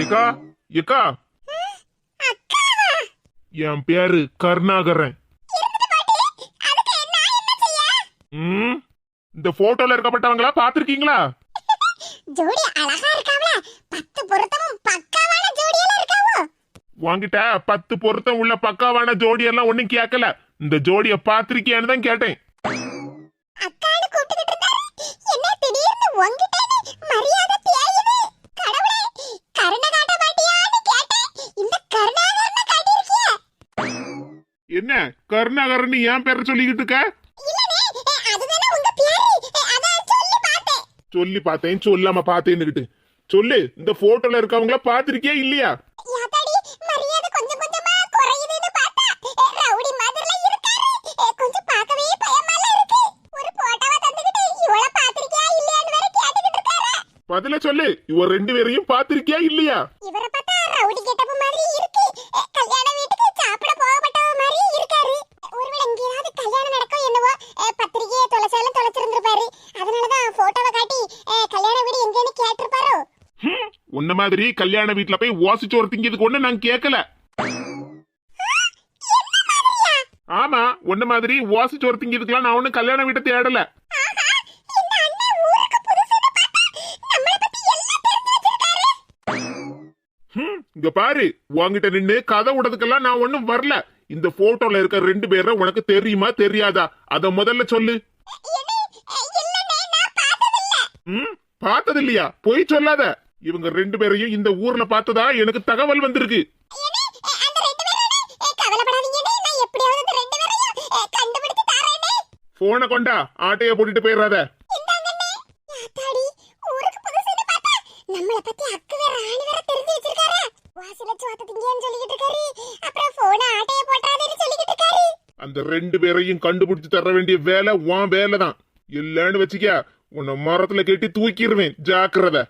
ஏக்கா ஏக்கா. என் பேரு கருணாகரன். ம்? இந்த போட்டோல இருக்கப்பட்டவங்களா பாத்திருக்கீங்களா ஜோடி அழகா இருக்காவல. பத்து பொருத்தமும் பக்காவான ஜோடியெல்லாம் இருக்காவோ? உன்கிட்ட பத்து பொருத்தம் உள்ள பக்காவான ஜோடி எல்லாம் ஒண்ணும் கேட்கல இந்த ஜோடிய பாத்திருக்கியான்னு தான் கேட்டேன். அக்கான்னு கூப்பிட்டுக்கிட்டு இருந்தாரு. என்ன திடீர்னு உங்ககிட்ட மரியாதை தேயுது என்ன? கருணாகரன் ஏன் பேர சொல்லிக்கிட்டு இருக்க? சொல்லி பார்த்தேன். சொல்லி பார்த்தேன் சொல்லாம பார்த்தேன்னுகிட்டு சொல்லு இந்த போட்டோல இருக்கவங்கள பாத்திருக்கியா இல்லையா? பதில சொல்லு இவ ரெண்டு பேரையும் பாத்திருக்கியா இல்லையா? இவரை மாதிரி கல்யாண வீட்ல போய் ஓசிச்சோறு திங்கிறதுக்கு ஒண்ணு நான் கேட்கல ஆமா உன்ன மாதிரி ஓசிச்சோறு திங்கிறதுக்குலாம் நான் ஒண்ணு கல்யாண வீட்டை தேடல. இங்க பாரு உன்கிட்ட நின்னு கதை விடுறதுக்கெல்லாம் நான் ஒண்ணும் வரல. இந்த போட்டோல இருக்க ரெண்டு பேரை உனக்கு தெரியுமா தெரியாதா? அத முதல்ல சொல்லு. ம் பார்த்தது இல்லையா பொய் சொல்லாத. இவங்க ரெண்டு பேரையும் இந்த ஊர்ல பார்த்ததா எனக்கு தகவல் வந்திருக்கு. போனை கொண்டா ஆட்டைய போட்டுட்டு போயிடாத. அந்த ரெண்டு பேரையும் கண்டுபிடிச்சு தர வேண்டிய வேலை உன் வேலை தான் இல்லன்னு வச்சுக்க உன்னை மரத்துல கட்டி தூக்கிடுவேன். ஜாக்கிரதை.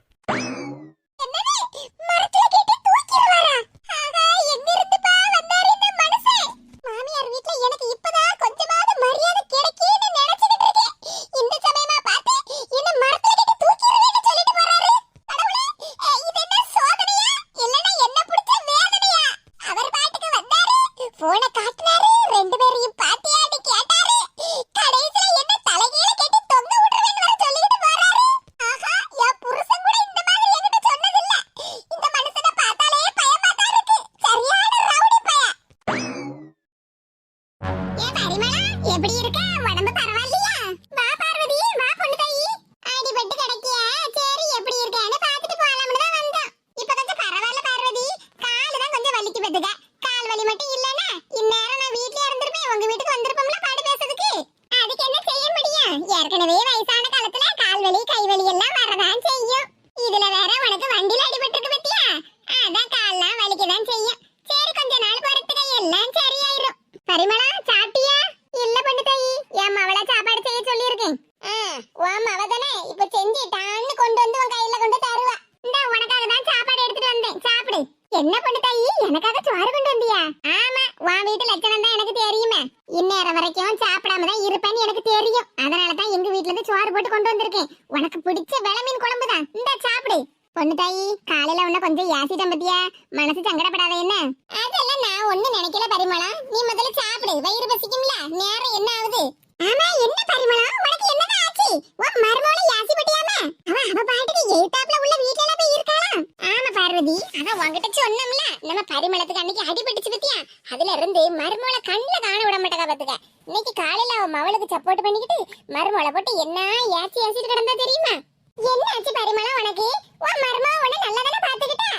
காலையில உன்ன கொஞ்சம் யாசிட்டம் பத்தியா? மனசு சங்கடப்படாத என்ன? அதெல்லாம் நான் ஒண்ணு நினைக்கல பரிமளா. நீ முதல்ல சாப்பிடு வயிறு பசிக்கும்ல. நேரம் என்ன ஆகுது? ஆமா என்ன பரிமளா? உனக்கு என்னதான் ஆச்சு? உன் மருமகளை யாசி பட்டியாமா அவ அவ பாட்டுக்கு எய்தாப்ல உள்ள வீட்ல எல்லாம் போய் இருக்காளாம் ஆமா பார்வதி. அதான் உன்கிட்ட சொன்னோம்ல. நம்ம பரிமளத்துக்கு அன்னைக்கு அடிபட்டுச்சு பத்தியா? அதுல இருந்து மருமகளை கண்ணுல காண விட மாட்டேங்க பாத்துக்க. இன்னைக்கு காலையில அவன் மவளுக்கு சப்போர்ட் பண்ணிக்கிட்டு மருமகளை போட்டு என்ன ஏச்சி ஏசிட்டு கிடந்தா தெரியுமா? என்ன ஆச்சு பரிமளா உனக்கு? உன் மருமக உன்னை நல்லா தானே பாத்துக்கிட்டா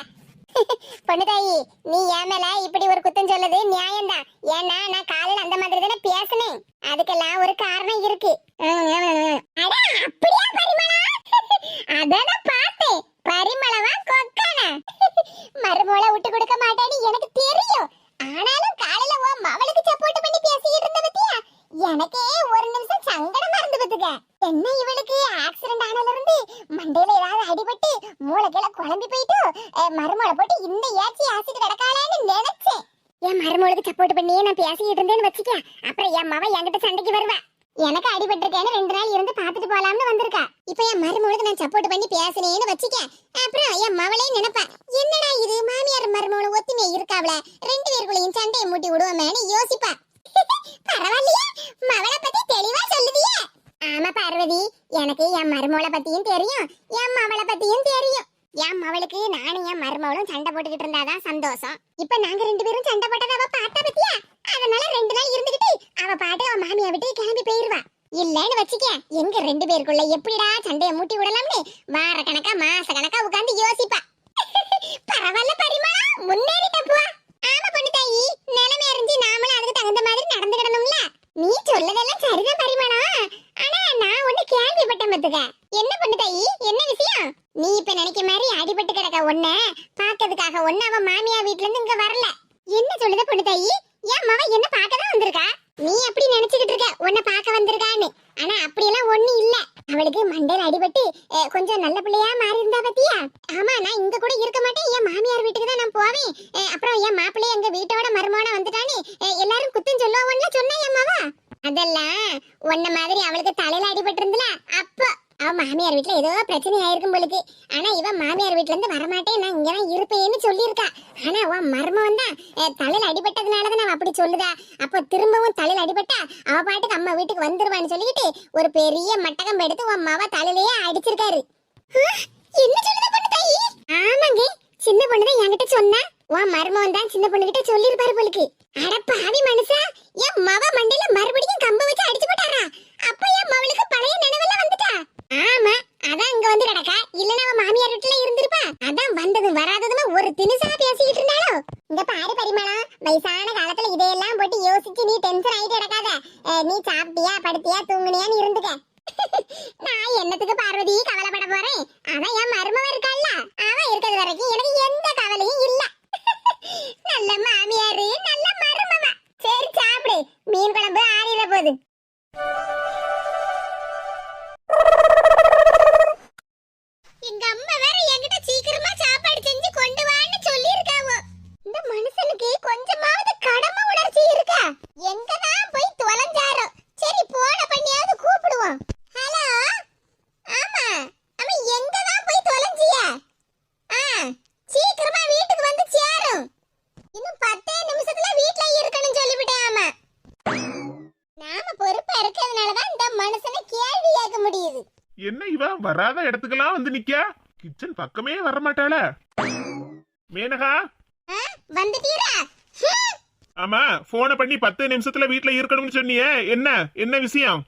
பொண்ணு தாயி நீ என் மேல இப்படி ஒரு குத்தம் சொல்லுது நியாயம்தான். ஏன்னா நான் காலையில அந்த மாதிரி தானே பேசினேன். அதுக்கெல்லாம் ஒரு காரணம் இருக்கு. அட, அப்படியா பரிமளா? அதான பார்த்தேன். பரிமளவா கொக்கானா? விட்டு கொடுக்க மாட்டேன்னு எனக்கு தெரியும். ஆனாலும் காலையில உன் மவளுக்கு சப்போர்ட் பண்ணி பேசிட்டு இருந்த எனக்கே ஒரு நிமிஷம் சங்கடமா இருந்து பத்துக்க என்ன இவளுக்கு? ஆக்சிடென்ட் ஆனதுல இருந்து மண்டையில ஏதாவது அடிபட்டு மூளைக்கில குழம்பி போயிட்டு மருமலை போட்டு இந்த ஏச்சி ஆசிட்டு கிடக்காளேன்னு நினைச்சேன். என் மருமகளுக்கு சப்போர்ட் பண்ணி நான் பேசிக்கிட்டு இருந்தேன்னு வச்சுக்க. அப்புறம் என் மவ என்கிட்ட சண்டைக்கு வருவா. எனக்கு அடிபட்டிருக்கேன்னு ரெண்டு நாள் இருந்து பாத்துட்டு போலாம்னு வந்திருக்கா. இப்ப என் மருமகளுக்கு நான் சப்போர்ட் பண்ணி பேசினேன்னு வச்சுக்க. அப்புறம் என் மவளே நினைப்பா என்னடா இது? மாமியார் மருமகளும் ஒத்துமையா இருக்காவல ரெண்டு பேருக்குள்ளேயும் சண்டையை மூட்டி விடுவோமேன்னு யோசிப்பா. பரவாயில்லையே. மவளை பத்தி தெளிவா சொல்லுதியே. ஆமா பார்வதி எனக்கு என் மருமவளை பத்தியும் தெரியும் என் மவளை பத்தியும் தெரியும். என் மவளுக்கு நானும் என் மருமவளும் சண்டை போட்டுக்கிட்டு இருந்தாதான் சந்தோஷம். இப்ப நாங்க ரெண்டு பேரும் சண்டை போட்டது அவ பார்த்தா பத்தியா? அதனால ரெண்டு நாள் இருந்துகிட்டு அவ பாட்டு அவ மாமியா விட்டு கிளம்பி போயிருவா. இல்லன்னு வச்சுக்க எங்க ரெண்டு பேருக்குள்ள எப்படிடா சண்டையை மூட்டி விடலாம்னு வார கணக்கா மாச கணக்கா உட்காந்து யோசிப்பா. பரவாயில்ல பரிமா முன்னேறிட்ட போ. ஆமா பொண்ணு தாயி. நிலைமை அறிஞ்சு நாமளும் அதுக்கு தகுந்த மாதிரி நடந்துக்கிடணும்ல நீ சொல்லதெல்லாம் சரிதான் பரிமாணம் ஆனா நான் ஒண்ணு கேள்விப்பட்டேன் பத்துக்க என்ன பொண்ணு தாயி? என்ன விஷயம்? நீ இப்ப நினைக்க மாதிரி அடிபட்டு கிடக்க ஒண்ண பாக்கிறதுக்காக ஒண்ணு அவன் மாமியா வீட்ல இருந்து இங்க வரல. என்ன சொல்லுத பொண்ணு தாயி? என் மவ என்ன பார்க்கதான் வந்திருக்கா? நீ அப்படி நினைச்சுக்கிட்டு இருக்க உன்னை பார்க்க வந்திருக்கான்னு. ஆனா அப்படியெல்லாம் ஒண்ணு இல்ல. அவளுக்கு மண்டையில அடிபட்டு கொஞ்சம் நல்ல பிள்ளையா மாறி இருந்தா பத்தியா ஆமா நான் இங்க கூட இருக்க மாட்டேன் என் மாமியார் வீட்டுக்கு தான் நான் போவேன் அஹ், அப்புறம் என் மாப்பிள்ளை எங்க வீட்டோட மருமகன வந்துட்டானே அஹ், எல்லாரும் குத்தம் சொல்லுவாங்கன்னு சொன்னேன் என் மாவா அதெல்லாம் உன்ன மாதிரி அவளுக்கு தலையில அடிபட்டு இருந்தல அப்போ அவ மாமியார் வீட்ல ஏதோ பிரச்சனை ஆயிருக்கும் போலுக்கு ஆனா இவன் மாமியார் வீட்ல இருந்து வரமாட்டேன் நான் இங்கதான் இருப்பேன்னு சொல்லியிருக்கா ஆனா உன் மர்மம் தான் தலையில அடிபட்டதுனாலதான் அவ அப்படி சொல்லுதா அப்போ திரும்பவும் தலையில அடிபட்டா அவ பாட்டுக்கு அம்மா வீட்டுக்கு வந்துருவான்னு சொல்லிட்டு ஒரு பெரிய மட்டகம் எடுத்து உன் மாவ தலையிலேயே அடிச்சிருக்காரு என்ன சொல்லுத பொண்ணு தாயி? ஆமாங்க. சின்ன பொண்ணு தான் என்கிட்ட சொன்னா. உன் மருமகன் தான் சின்ன பொண்ணு கிட்ட சொல்லிருப்பாரு போலுக்கு. அட பாவி மனுஷா என் மவ மண்டையில மறுபடியும் கம்ப வச்சு அடிச்சு போட்டாரா? அப்ப என் மவளுக்கு பழைய நினைவெல்லாம் வந்துட்டா? ஆமா அதான் இங்க வந்து கிடக்கா. இல்லனா அவ மாமியார் வீட்டுல இருந்திருப்பா. அதான் வந்ததும் வராததுமா ஒரு தினுசா பேசிக்கிட்டு இருந்தாலும் இங்க பாரு பரிமளா வயசான காலத்துல இதையெல்லாம் போட்டு யோசிச்சு நீ டென்ஷன் ஆயிட்டு கிடக்காத. அஹ், நீ சாப்பிட்டியா படுத்தியா தூங்குனியான்னு இருந்துக்க. நான் என்னத்துக்கு பார்வதி கவலைப்பட போறேன்? அதான் என் மருமவ இருக்கால்ல. அவ இருக்கிறது வரைக்கும் எனக்கு எந்த கவலையும் இல்ல. நல்ல மாமியாரு வராத இடத்துக்கெல்லாம் வந்து நிக்கா கிச்சன் பக்கமே வர மாட்டாள மேனகா. ஆமா போனை பண்ணி பத்து நிமிஷத்துல வீட்ல இருக்கணும்னு சொன்னியே. என்ன? என்ன விஷயம்?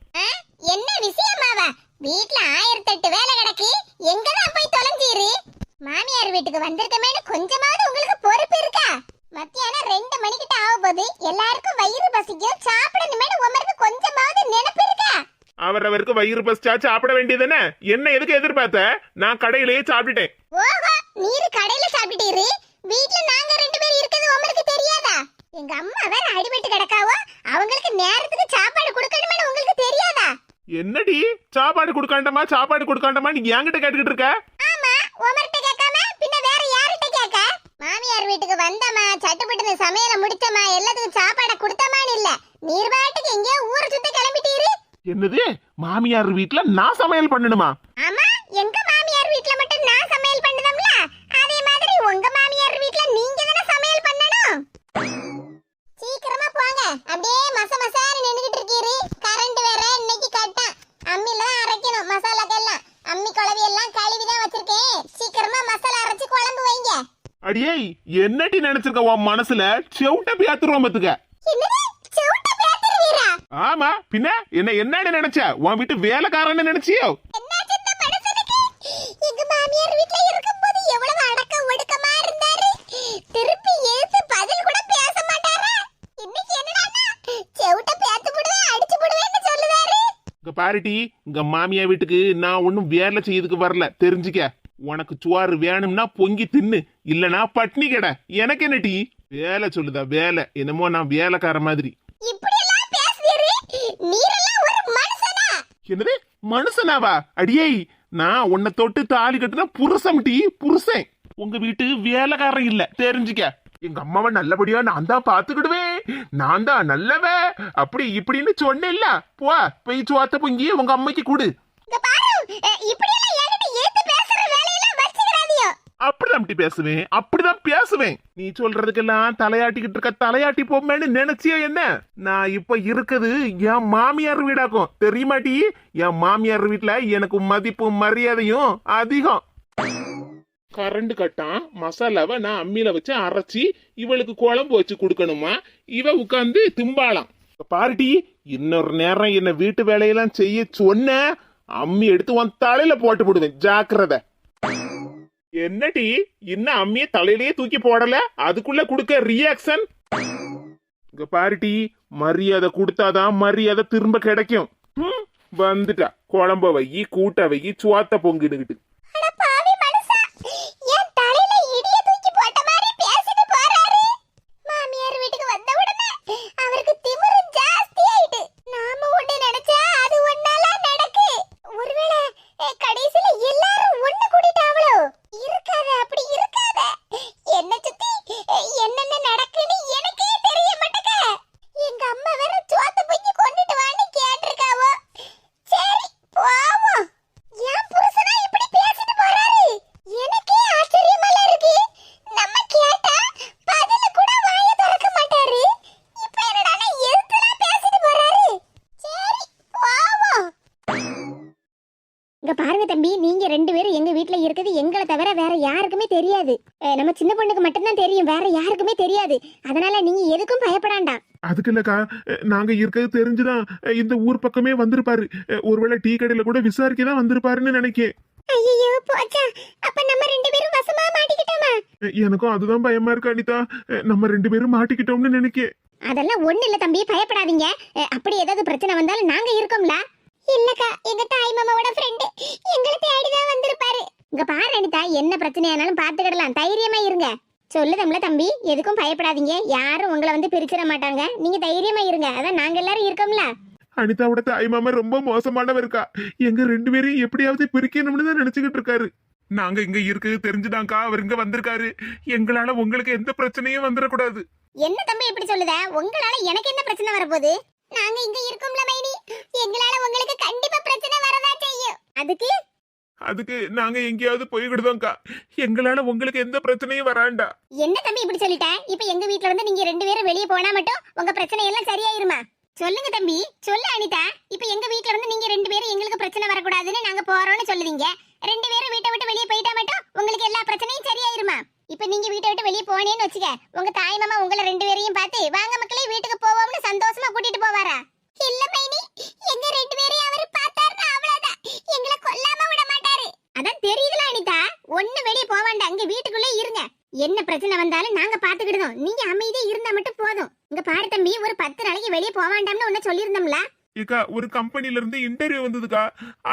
என்ன விஷயமாவா? வீட்ல ஆயிரத்தெட்டு வேலை கிடக்கு. எங்கதான் போய் தொலைஞ்சீரு? மாமியார் வீட்டுக்கு வந்திருக்கமேனு கொஞ்சமாவது உங்களுக்கு பொறுப்பு இருக்கா? மத்தியானம் ரெண்டு மணிக்கிட்ட ஆக போகுது. எல்லாருக்கும் வயிறு பசிக்கும். சாப்பிடணுமேனு உமருக்கு அவரவருக்கு வயிறு பசிச்சா சாப்பிட வேண்டியதுதானே? என்ன எதுக்கு எதிர்பார்த்த? நான் கடையிலேயே சாப்பிட்டுட்டேன். ஓஹோ நீரு கடையில சாப்பிட்டீரு? வீட்ல நாங்க ரெண்டு பேரும் இருக்கிறது உங்களுக்கு தெரியாதா? எங்க அம்மா வேற அடிபட்டு கிடக்காவோ அவங்களுக்கு நேரத்துக்கு சாப்பாடு கொடுக்கணுமேனு உங்களுக்கு தெரியாதா? என்னடி? சாப்பாடு கொடுக்காண்டமா? சாப்பாடு கொடுக்காண்டமா நீ என்கிட்ட கேட்டுக்கிட்டு இருக்க? ஆமா உமர்ட்ட கேட்காம பின்ன வேற யார்கிட்ட கேட்க? மாமியார் வீட்டுக்கு வந்தமா சட்டுப்பட்டு சமையல முடிச்சமா எல்லாத்துக்கும் சாப்பாட கொடுத்தமான்னு இல்ல. நீர் பாட்டுக்கு எங்கேயோ ஊரை சுத்த என்னது? மாமியார் வீட்ல நான் சமையல் பண்ணணுமா? ஆமா எங்க மாமியார் வீட்ல மட்டும் நான் சமையல் பண்ணதம்ல? அதே மாதிரி உங்க மாமியார் வீட்ல நீங்க தானே சமையல் பண்ணணும்? சீக்கிரமா போங்க. அப்படியே மச மசான்னு நின்னுகிட்டு இருக்கீரு. கரண்ட் வேற இன்னைக்கு கட்டான் அம்மில தான் அரைக்கணும் மசாலாக்கெல்லாம் அம்மி குழவி எல்லாம் கழுவி தான் வச்சிருக்கேன். சீக்கிரமா மசாலா அரைச்சு குழம்பு வைங்க. அடியே என்னடி நினைச்சிருக்க உன் மனசுல? செவுட்ட பேத்துருவோம் பத்துக்க. என்னது? ஆமா பின்ன? என்ன என்னடி நினைச்ச? உன் வீட்டு வேலைக்காரன்னு நினைச்சியோ? சொல்லுவாரு இங்க மாமியா வீட்டுக்கு நான் ஒன்னும் வேலை செய்யறதுக்கு வரல. தெரிஞ்சுக்க. உனக்கு சுவாறு வேணும்னா பொங்கி தின்னு இல்லனா பட்னி கடை. எனக்கு என்னடி வேலை சொல்லுதா வேலை. என்னமோ நான் வேலைக்கார மாதிரி இப்படி எல்லாம் பேசுவீரு நீரெல்லாம் ஒரு மனுஷனா என்னது? மனுஷனாவா? அடியே நான் உன்னை தொட்டு தாலி கட்டுனா புருஷன் டி புருஷன். உங்க வீட்டு வேலைக்காரன் இல்ல தெரிஞ்சுக்க. எங்க அம்மாவை நல்லபடியா நான் தான் பாத்துக்கிடுவேன் நான் தான் நல்லவ. அப்படி இப்படின்னு சொன்னேன்ல. போ போய் சுவாத்த பொங்கி உங்க அம்மைக்கு கொடு. இப்படி எல்லாம் என்கிட்ட ஏத்து பேசுற வேலையெல்லாம் வச்சுக்கிறாதியோ அப்படிதான் பேசுவேன். அப்படிதான் பேசுவேன். நீ சொல்றதுக்கெல்லாம் தலையாட்டிக்கிட்டு இருக்க தலையாட்டி போமேன்னு நினைச்சியா என்ன? நான் இப்ப இருக்குது என் மாமியார் வீடாக்கும். தெரியுமாட்டி என் மாமியார் வீட்டுல எனக்கு மதிப்பும் மரியாதையும் அதிகம். கரண்ட் கட்டான் மசாலாவை நான் அம்மியில வச்சு அரைச்சி இவளுக்கு குழம்பு வச்சு கொடுக்கணுமா? இவ உட்காந்து திம்பாளாம். பாருட்டி இன்னொரு நேரம் என்ன வீட்டு வேலையெல்லாம் செய்ய சொன்ன அம்மி எடுத்து உன் தலையில போட்டு விடுவேன். ஜாக்கிரதை. என்னடி இன்னும் அம்மிய தலையிலேயே தூக்கி போடல? அதுக்குள்ள கொடுக்க ரியாக்ஷன் இங்க பாருட்டி மரியாதை கொடுத்தாதான் மரியாதை திரும்ப கிடைக்கும். வந்துட்டா. குழம்ப வை கூட்ட வை சுவாத்த பொங்கிடுகிட்டு அட பாவி மனுஷா என் தலையில இடிய தூக்கி போட்ட மாதிரி பேசிட்டு போறாரு மாமியார் வீட்டுக்கு வந்த உடனே அவருக்கு திமிரு ஜாஸ்தி ஆயிட்டு நாம ஒண்ணு நினைச்சா அது ஒன்னால நடக்கு ஒருவேளை அஹ், கடைசியில எல்லாரும் ஒண்ணு கூட்டிட்டாவளோ இருக்காத அப்படி இருக்காத என்ன சுத்தி அஹ், என்னென்ன நடக்குன்னு எனக்கே தெரிய மாட்டேங்க எங்க அம்மா வேற சோத்த பொங்கி கொண்டுட்டு வான்னு கேட்டிருக்காவோ சரி போவோம் என் புருஷனா இப்படி பேசிட்டு போறாரு எனக்கே ஆச்சரியமா இருக்கு நம்ம கேட்டா பதில கூட வாய திறக்க மாட்டாரு இப்ப என்னடானா எதுக்குலாம் பேசிட்டு போறாரு சரி போவோம் இங்க பாருங்க தம்பி நீங்க ரெண்டு பேரும் எங்க வீட்ல இருக்குது எங்களை தவிர வேற யாருக்குமே தெரியாது அஹ் நம்ம சின்ன பொண்ணுக்கு மட்டும்தான் தெரியும் வேற யாருக்குமே தெரியாது அதனால நீங்க எதுக்கும் பயப்படாண்டாம் அதுக்கு இல்லக்கா நாங்க இருக்கிறது தெரிஞ்சுதான் இந்த ஊர் பக்கமே வந்திருப்பாரு. ஒருவேளை டீ கடையில கூட விசாரிக்க தான் வந்திருப்பாருன்னு நினைக்கேன். ஐயோ போச்சா. அப்ப நம்ம ரெண்டு பேரும் வசமா மாட்டிக்கிட்டோமா? எனக்கும் அதுதான் பயமா இருக்கு அனிதா. நம்ம ரெண்டு பேரும் மாட்டிக்கிட்டோம்னு நினைக்கேன். அதெல்லாம் ஒண்ணு இல்ல தம்பி பயப்படாதீங்க. அப்படி ஏதாவது பிரச்சனை வந்தாலும் நாங்க இருக்கோம்ல. இல்லக்கா எங்க தாய் மாமாவோட ஃப்ரெண்டு எங்களை தேடிதான் வந்திருப்பாரு. இங்க பாரு அனிதா என்ன பிரச்சனையானாலும் பாத்துக்கிடலாம் தைரியமா இருங்க. சொல்லுதம்ல தம்பி எதுக்கும் பயப்படாதீங்க. யாரும் உங்களை வந்து பிரிச்சிட மாட்டாங்க. நீங்க தைரியமா இருங்க. அதான் நாங்க எல்லாரும் இருக்கோம்ல. அனிதாவோட தாய் மாமா ரொம்ப மோசமானவருக்கா எங்க ரெண்டு பேரையும் எப்படியாவது பிரிக்கணும்னு தான் நினைச்சுக்கிட்டு இருக்காரு. நாங்க இங்க இருக்குது தெரிஞ்சுதாங்க்கா அவர் இங்க வந்திருக்காரு. எங்களால உங்களுக்கு எந்த பிரச்சனையும் வந்துடக்கூடாது. என்ன தம்பி இப்படி சொல்லுத? உங்களால எனக்கு என்ன பிரச்சனை வரப்போகுது? நாங்க இங்க இருக்கோம்ல மைனி. எங்களால உங்களுக்கு கண்டிப்பா பிரச்சனை வரதா செய்யும். அதுக்கு அதுக்கு நாங்க எங்கேயாவது போய்கிடுதோம்க்கா எங்களால உங்களுக்கு எந்த பிரச்சனையும் வராண்டா. என்ன தம்பி இப்படி சொல்லிட்டேன் இப்ப எங்க வீட்ல இருந்து நீங்க ரெண்டு பேரும் வெளியே போனா மட்டும் உங்க பிரச்சனை எல்லாம் சரியாயிருமா? சொல்லுங்க தம்பி. சொல்லு அனிதா. இப்ப எங்க வீட்ல இருந்து நீங்க ரெண்டு பேரும் எங்களுக்கு பிரச்சனை வரக்கூடாதுன்னு நாங்க போறோம்னு சொல்லுவீங்க ரெண்டு பேரும் வீட்டை விட்டு வெளியே போயிட்டா மட்டும் உங்களுக்கு எல்லா பிரச்சனையும் சரியாயிருமா? இப்ப நீங்க வீட்டை விட்டு வெளியே போனேன்னு வச்சுக்க உங்க தாய் மாமா உங்களை ரெண்டு பேரையும் பார்த்து வாங்க மக்களே வீட்டுக்கு போவோம்னு சந்தோஷமா கூட்டிட்டு போவாரா? இல்ல மைனி எங்க ரெண்டு பேரையும் அவர் பார்த்தாருன்னா அவ்வளவு எங்களை கொல்லாம விட மாட்டாரு. அதான் தெரியுதுல அனிதா. ஒண்ணு வெளியே போவாண்டா அங்க வீட்டுக்குள்ளே இருங்க. என்ன பிரச்சனை வந்தாலும் நாங்க பாத்துக்கிடுதோம் நீங்க அமைதியா இருந்தா மட்டும் போதும். இங்க பாரு தம்பி ஒரு பத்து நாளைக்கு வெளியே போவாண்டாம்னு ஒன்னு சொல்லியிருந்தோம்ல? ஏக்கா ஒரு கம்பெனில இருந்து இன்டர்வியூ வந்ததுக்கா?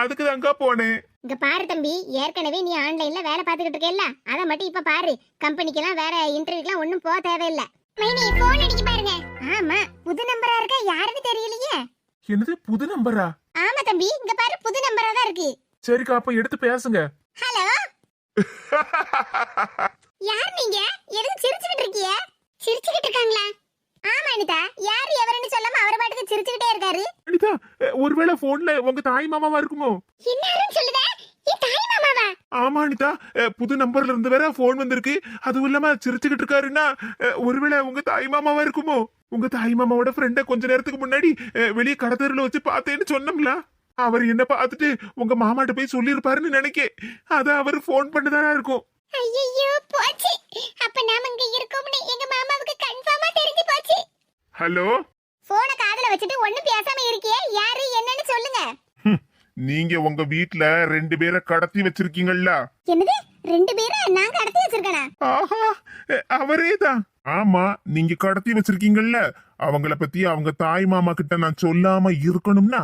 அதுக்கு தான்க்கா போனேன். இங்க பாரு தம்பி ஏற்கனவே நீ ஆன்லைன்ல வேலை பார்த்துக்கிட்டு இருக்கேல்ல அதை மட்டும் இப்ப பாரு. கம்பெனிக்கெல்லாம் வேற இன்டர்வியூக்கெல்லாம் ஒண்ணும் போக தேவையில்ல. மைனி போன் அடிக்க பாருங்க. ஆமா புது நம்பரா இருக்கா? யாருன்னு தெரியலையே. என்னது புது நம்பரா ஆமா தம்பி இங்க பாரு புது நம்பரா தான் இருக்கு. சரிக்கா அப்ப எடுத்து பேசுங்க. ஹலோ யார் நீங்க? எதுக்கு சிரிச்சுக்கிட்டு இருக்கீங்க? சிரிச்சுக்கிட்டு இருக்காங்களா? ஆமா அனிதா. யார் எவருன்னு சொல்லாம அவர் பாட்டுக்கு சிரிச்சுக்கிட்டே இருக்காரு? அனிதா ஒருவேளை போன்ல உங்க தாய் மாமாவா இருக்குமோ? என்னாருன்னு சொல்லுதா? என் தாய் மாமாவா? ஆமா அனிதா. புது நம்பர்ல இருந்து வேற போன் வந்திருக்கு. அதுவும் இல்லாம சிரிச்சுக்கிட்டு இருக்காருன்னா ஒருவேளை உங்க தாய் மாமாவா இருக்குமோ? உங்க தாய் மாமாவோட ஃப்ரெண்ட கொஞ்ச நேரத்துக்கு முன்னாடி வெளியே கடத்தருல வச்சு பார்த்தேன்னு சொன்னோம்ல. அவர் என்ன பார்த்துட்டு உங்க மாமாட்ட போய் சொல்லியிருப்பாருன்னு நினைக்கே. அதான் அவர் போன் பண்ணதாரா இருக்கும். ஐயோ போச்சு. அப்ப நாம இங்க இருக்கோம்னு எங்க மாமாவுக்கு கன்ஃபார்மா தெரிஞ்சு போச்சு. ஹலோ? போனை காதுல வச்சுட்டு ஒண்ணும் பேசாம இருக்கியே? யாரு என்னன்னு சொல்லுங்க. நீங்க உங்க வீட்ல ரெண்டு பேரை கடத்தி வச்சிருக்கீங்கல்ல? என்னது? ரெண்டு பேரும் நான் கடத்தி வச்சிருக்கேனா? ஆஹா அவரே தான் ஆமா நீங்க கடத்தி வச்சிருக்கீங்கல்ல? அவங்கள பத்தி அவங்க தாய் மாமா கிட்ட நான் சொல்லாம இருக்கணும்னா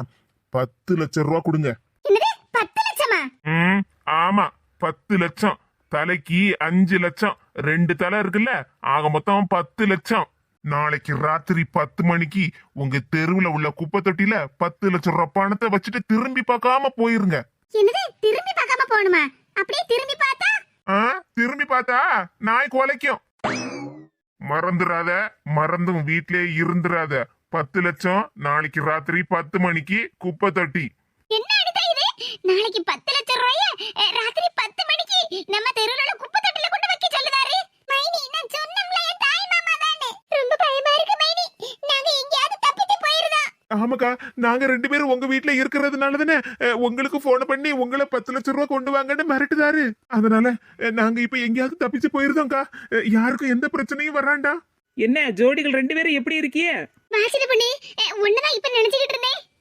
பத்து லட்சம் ரூபா கொடுங்க. என்னது? பத்து லட்சமா? ம் ஆமா பத்து லட்சம். தலைக்கு அஞ்சு லட்சம். ரெண்டு தலை இருக்குல்ல? ஆக மொத்தம் பத்து லட்சம். நாளைக்கு ராத்திரி பத்து மணிக்கு உங்க தெருவுல உள்ள குப்பை தொட்டில பத்து லட்சம் ரூபாய் பணத்தை வச்சுட்டு திரும்பி பார்க்காம போயிருங்க. என்னது? திரும்பி பார்க்காம போகணுமா? அப்படியே திரும்பி பார்த்தா? ஆ? திரும்பி பார்த்தா நாய் குலைக்கும். மறந்துடாத மறந்தும் வீட்லயே இருந்துராத பத்து லட்சம் நாளைக்கு ராத்திரி பத்து மணிக்கு குப்பை தொட்டி. என்ன அனிதா இது? நாளைக்கு பத்து லட்சம் ரூபாய ராத்திரி பத்து மணிக்கு நம்ம தெருவுல குப்பை தொட்டில கொண்டு ஆமாக்கா நாங்க ரெண்டு பேரும் உங்க வீட்ல இருக்கிறதுனால தானே உங்களுக்கு போன் பண்ணி உங்களை பத்து லட்சம் ரூபா கொண்டு வாங்கன்னு மிரட்டுதாரு. அதனால நாங்க இப்ப எங்கேயாவது தப்பிச்சு போயிருந்தோம்க்கா யாருக்கும் எந்த பிரச்சனையும் வராண்டா? என்ன ஜோடிகள் ரெண்டு பேரும் எப்படி இருக்கிய?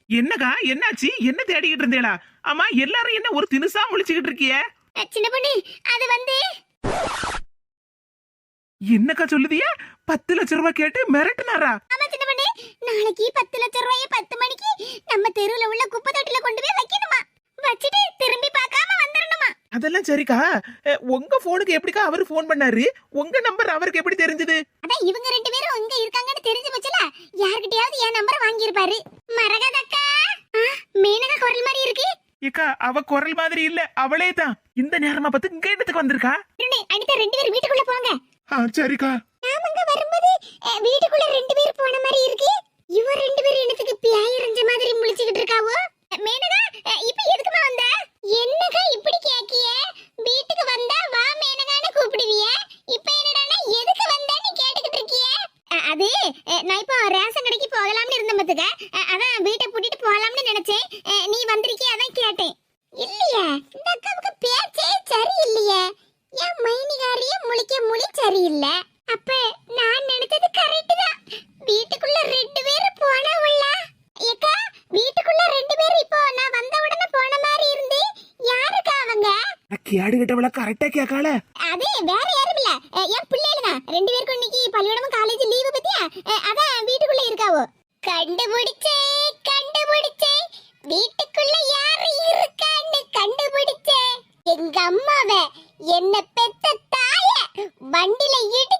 என்னக்கா என்னாச்சு? என்ன தேடிக்கிட்டு இருந்தேடா ஆமா எல்லாரும் என்ன ஒரு தினுசா முழிச்சுக்கிட்டு இருக்கிய? சின்ன பொண்ணு அது வந்து என்னக்கா சொல்லுதியா? பத்து லட்சம் ரூபாய் கேட்டு மிரட்டுனாரா? ஆமா சின்ன பொண்ணு. நாளைக்கு பத்து லட்சம் ரூபாய பத்து மணிக்கு நம்ம தெருவுல உள்ள குப்பை தொட்டில கொண்டு போய் வைக்கணுமா? வச்சுட்டு திரும்பி பார்க்காம வந்துடணுமா? அதெல்லாம் சரிக்கா. உங்க போனுக்கு எப்படிக்கா அவரு ஃபோன் பண்ணாரு? உங்க நம்பர் அவருக்கு எப்படி தெரிஞ்சது? அதான் இவங்க ரெண்டு பேரும் எங்க இருக்காங்கன்னு தெரிஞ்சு வச்சுல யார்கிட்டயாவது என் நம்பரை வாங்கியிருப்பாரு. மரகதக்கா? ஆ, மேனகா குரல் மாதிரி இருக்கு. ஏக்கா அவ குரல் மாதிரி இல்ல. அவளே தான். இந்த நேரமா பார்த்து இங்க இடத்துக்கு வந்திருக்கா? அனிதா ரெண்டு பேரும் வீட்டுக்குள்ள போங்க. ஆ நாம அங்க வரும்போது வீட்டுக்குள்ள ரெண்டு பேர் போன மாதிரி இருக்கு. இவ ரெண்டு பேரும் என்னத்துக்கு பியாய் எறிஞ்ச மாதிரி முழிச்சுக்கிட்டு இருக்காவோ? அஹ், மேனகா இப்ப எதுக்குமா வந்த? என்னக்கா இப்படி கேக்கியே வீட்டுக்கு வந்தா வா மேனகான்னு கூப்பிடுவிய இப்ப என்னடானா எதுக்கு வந்தேன்னு கேட்டுக்கிட்டு இருக்கிய அஹ், அது அஹ், நான் இப்போ ரேஷன் கடைக்கு போகலாம்னு இருந்த பத்துக்க அதான் வீட்டை பூட்டிட்டு போகலாம்னு நினைச்சேன் அஹ், நீ வந்திருக்கிய அதான் கேட்டேன் இல்லையே இந்த அக்காவுக்கு பேச்சே சரியில்லையே என் மைனிகாரிய முழிக்க முழி சரியில்லை அப்ப நான் நினைச்சது கரெக்ட் தான் வீட்டுக்குள்ள ரெண்டு பேர் போனவுள்ள ஏக்கா வீட்டுக்குள்ள ரெண்டு பேர் இப்போ நான் வந்த உடனே போன மாதிரி இருந்து யாருக்கா அவங்க கேடு கிட்டவள கரெக்டா கேக்கால அது வேற யாரும் இல்ல. என் பிள்ளைகள் தான் ரெண்டு பேருக்கும் இன்னைக்கு பள்ளிக்கூடமும் காலேஜ் லீவு பத்தியா? அஹ், அதான் வீட்டுக்குள்ள இருக்காவோ. கண்டுபிடிச்சே கண்டுபிடிச்சே. வீட்டுக்குள்ள யாரு இருக்கான்னு கண்டுபிடிச்சே. எங்க அம்மாவ என்ன பெத்த தாய வண்டில இடி